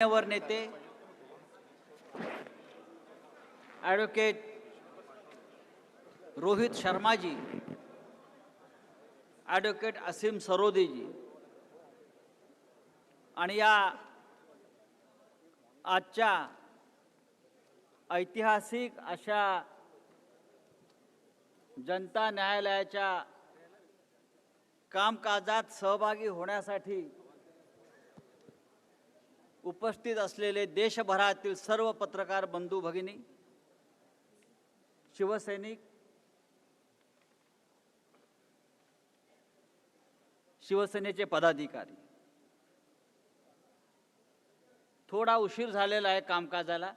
मान्यवर नेते advocate Rohit Sharmaji advocate असीम सरोदेजी आणि या आजच्या ऐतिहासिक अशा जनता न्यायालयाच्या कामकाजात सहभागी होण्यासाठी उपस्थित असलेले देशभरातील सर्व पत्रकार बंधू भगिनी शिवसैनिक शिवसेनेचे पदाधिकारी थोडा उशीर झालेला आहे कामकाजाला.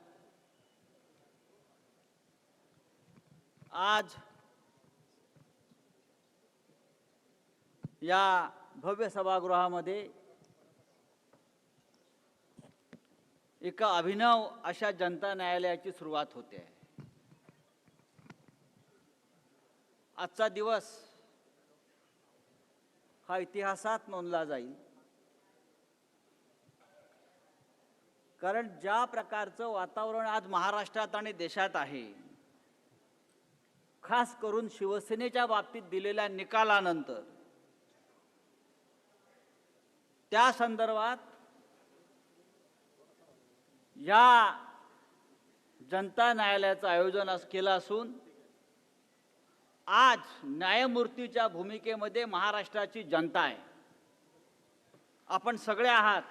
आज या भव्य सभागृहामध्ये एका अभिनव अशा जनता न्यायालयाची सुरुवात होते. आहे आजचा दिवस हा इतिहासात नोंदला जाईल. कारण ज्या प्रकारचं वातावरण आज महाराष्ट्रात आणि देशात आहे खास करून शिवसेनेच्या बाबतीत दिलेल्या निकालानंतर त्या संदर्भात या जनता न्यायालयाचं आयोजन केलं असून आज न्यायमूर्तीच्या भूमिकेमध्ये महाराष्ट्राची जनता आहे. आपण सगळे आहात.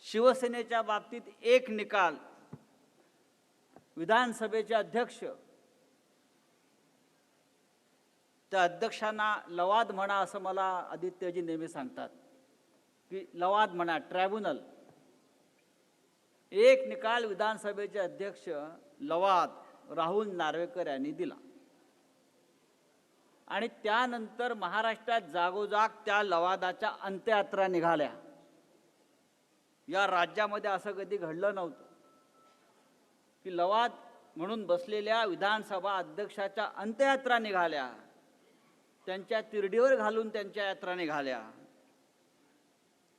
शिवसेनेच्या बाबतीत एक निकाल विधानसभेचे अध्यक्ष त्या अध्यक्षांना लवाद म्हणा असं मला आदित्यजी नेहमी सांगतात. की लवाद म्हणा ट्रायब्युनल एक निकाल विधानसभेचे अध्यक्ष लवाद राहुल नार्वेकर यांनी दिला. आणि त्यानंतर महाराष्ट्रात जागोजाग त्या लवादाच्या अंत्ययात्रा निघाल्या. या राज्यामध्ये असं कधी घडलं नव्हतं. की लवाद म्हणून बसलेल्या विधानसभा अध्यक्षाच्या अंत्ययात्रा निघाल्या. त्यांच्या तिरडीवर घालून त्यांच्या यात्रा निघाल्या.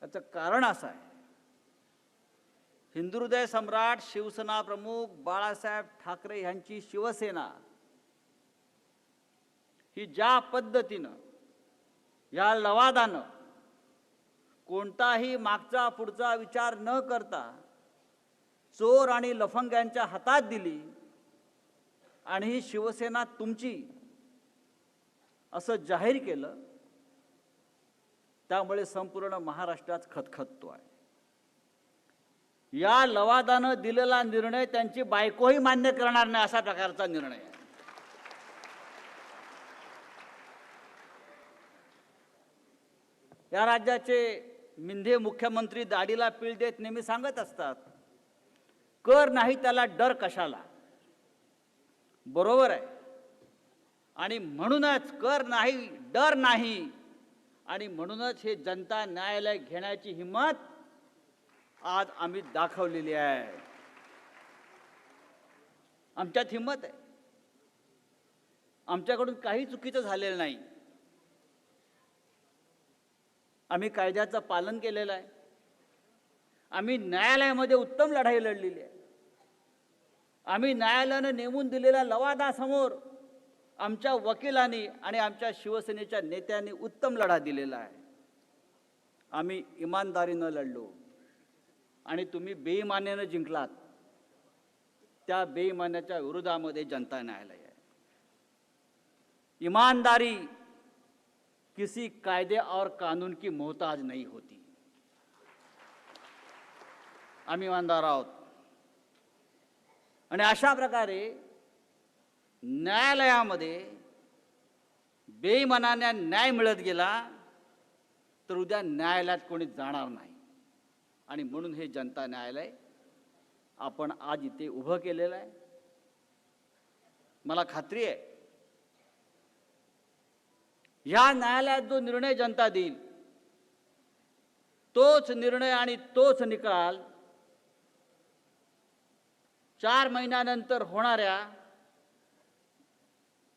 याचं कारण असं आहे. हिंदुहृदय सम्राट शिवसेना प्रमुख बाळासाहेब ठाकरे यांची शिवसेना ही ज्या पद्धतीनं या लवादानं कोणताही मागचा पुढचा विचार न करता चोर आणि लफंग्यांच्या हातात दिली आणि ही शिवसेना तुमची असं जाहीर केलं त्यामुळे संपूर्ण महाराष्ट्रात खतखततो आहे. या लवादानं दिलेला निर्णय त्यांची बायकोही मान्य करणार नाही असा प्रकारचा निर्णय या राज्याचे मिंधे मुख्यमंत्री दाढीला पीळ देत नेहमी सांगत असतात कर नाही त्याला डर कशाला? बरोबर आहे. आणि म्हणूनच कर नाही डर नाही. आणि म्हणूनच हे जनता न्यायालय घेण्याची हिंमत आज आम्ही दाखवलेली आहे. आमच्यात हिंमत आहे. आमच्याकडून काही चुकीचं झालेलं नाही. आम्ही कायद्याचं पालन केलेलं आहे. आम्ही न्यायालयामध्ये उत्तम लढाई लढलेली आहे. आम्ही न्यायालयानं नेमून दिलेल्या लवादासमोर आमच्या वकिलांनी आणि आमच्या शिवसेनेच्या नेत्यांनी उत्तम लढा दिलेला आहे. आम्ही इमानदारीनं लढलो. आणि तुम्ही बेईमान्यानं जिंकलात. त्या बेईमान्याच्या विरोधामध्ये जनता न्यायालय आहे. इमानदारी किसी कायदे और कानून की मोहताज नहीं होती. आम्ही इमानदार आहोत. आणि अशा प्रकारे न्यायालयामध्ये बेईमानाने न्याय मिळत गेला तर उद्या न्यायालयात कोणी जाणार नाही. आणि म्हणून हे जनता न्यायालय आपण आज इथे उभं केलेलं आहे. मला खात्री आहे ह्या न्यायालयात जो निर्णय जनता देईल तोच निर्णय आणि तोच निकाल चार महिन्यानंतर होणाऱ्या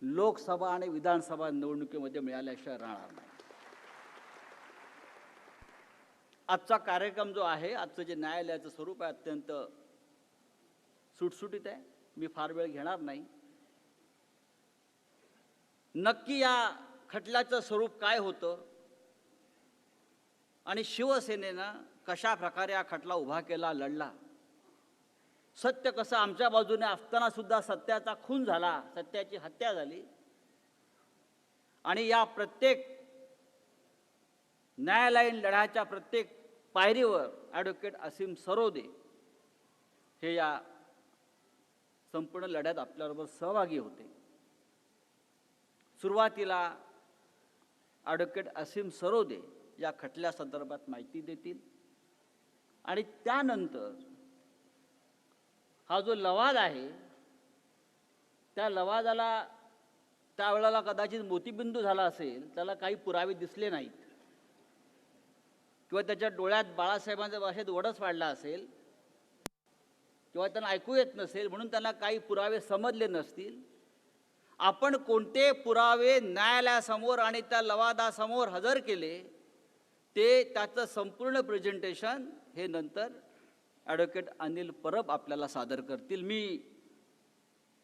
लोकसभा आणि विधानसभा निवडणुकीमध्ये मिळाल्याशिवाय राहणार नाही. आजचा कार्यक्रम जो आहे आजचं जे न्यायालयाचं स्वरूप आहे अत्यंत सुटसुटीत आहे. मी फार वेळ घेणार नाही. नक्की या खटल्याचं स्वरूप काय होतं? आणि शिवसेनेनं कशा प्रकारे हा खटला उभा केला लढला? सत्य कसं? आमच्या बाजूने असताना सुद्धा सत्याचा खून झाला सत्याची हत्या झाली. आणि या प्रत्येक न्यायालयीन लढ्याच्या प्रत्येक पायरीवर ॲडव्होकेट असीम सरोदे हे या संपूर्ण लढ्यात आपल्याबरोबर सहभागी होते. सुरुवातीला ॲडव्होकेट असीम सरोदे या खटल्या संदर्भात माहिती देतील. आणि त्यानंतर हा जो लवाद आहे त्या लवादाला त्यावेळेला कदाचित मोतीबिंदू झाला असेल त्याला काही पुरावे दिसले नाहीत. किंवा त्याच्या डोळ्यात बाळासाहेबांच्या भाषेत वडच वाढला असेल किंवा त्यांना ऐकू येत नसेल म्हणून त्यांना काही पुरावे समजले नसतील. आपण कोणते पुरावे न्यायालयासमोर आणि त्या लवादासमोर हजर केले ते त्याचं संपूर्ण प्रेझेंटेशन हे नंतर ॲडव्होकेट अनिल परब आपल्याला सादर करतील. मी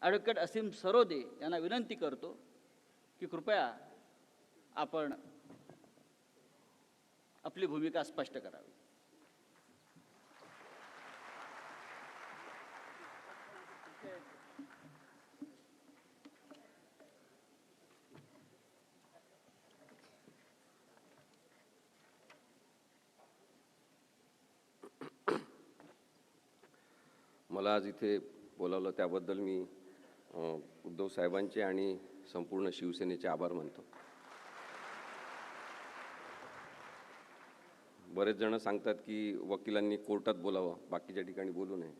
ॲडव्होकेट असीम सरोदे यांना विनंती करतो की कृपया आपण आपली भूमिका स्पष्ट करावी. मला आज इथे बोलावलं त्याबद्दल मी उद्धव साहेबांचे आणि संपूर्ण शिवसेनेचे आभार मानतो. बरेच जण सांगतात की वकिलांनी कोर्टात बोलावं बाकीच्या ठिकाणी बोलू नये.